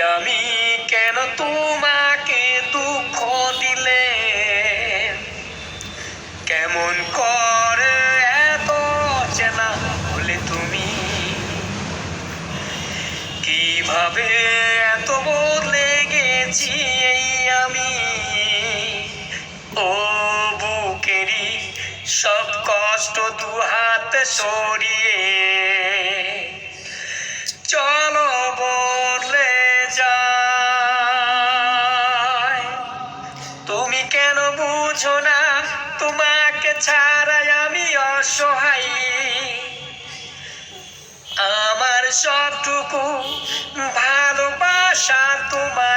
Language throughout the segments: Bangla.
আমি কেন তোমাকে দুঃখ দিলে? কেমন করে এত চেনা হলে তুমি? কীভাবে এত বদলে গেছি এই আমি? ও বুকেরি সব কষ্ট দু হাত সরিয়ে অসহায় আমার সবটুকু ভালোবাসা তোমায়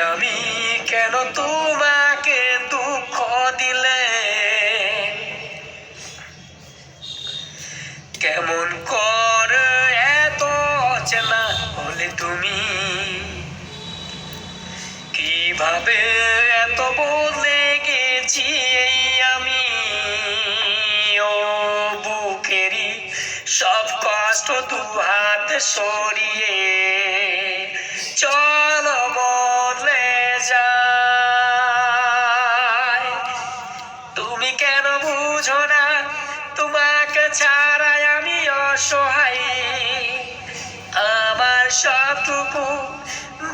আমি কেন তোমাকে দুঃখ দিলে? কেমন কর এত অচেনা হলে তুমি? কীভাবে এত বলে গেছি এই আমি? ও বুকেরি সব কষ্ট দু হাত সরিয়ে বুঝো না তোমাকে ছাড়াই আমি অসহায়। আমার সবটুকু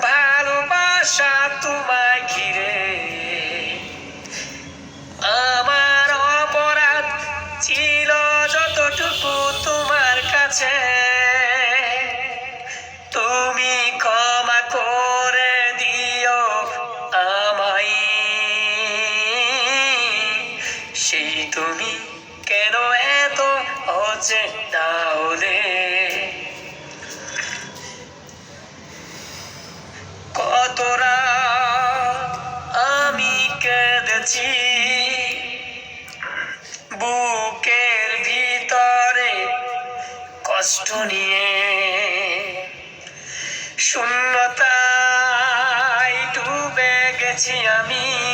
ভালোবাসা অচেনা হলে কত রাত আমি কেঁদেছি? বুকের ভিতরে কষ্ট নিয়ে। শূন্যতায় ডুবে গেছি আমি।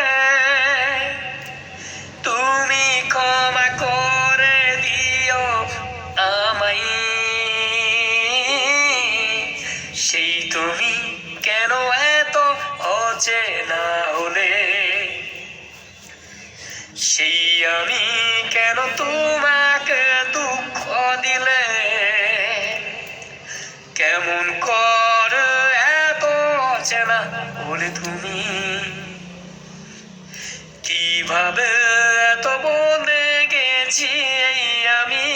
সেই আমি কেন তোমাকে দুঃখ দিলে? কেমন কর এত চেনা বলে তুমি? কীভাবে এত বলে গেছি আমি?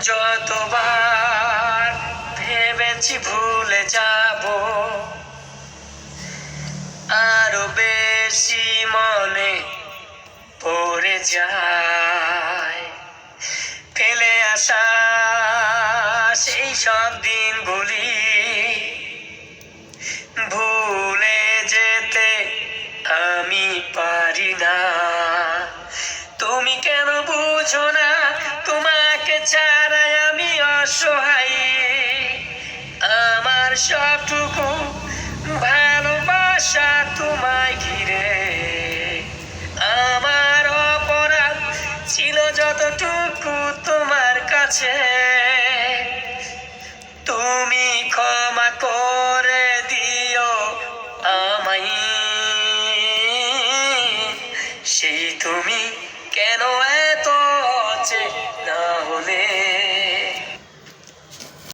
যতবার ভেবেছি ভুলে বেশি মনে পড়ে যায়। ফেলে আসা সেই সব দিন ভুলি ভুলে যেতে আমি পারি না। তুমি কেন বুঝো না? তোমাকে ছাড়াই আমি অসহায়। আমার সবটুকু কাছে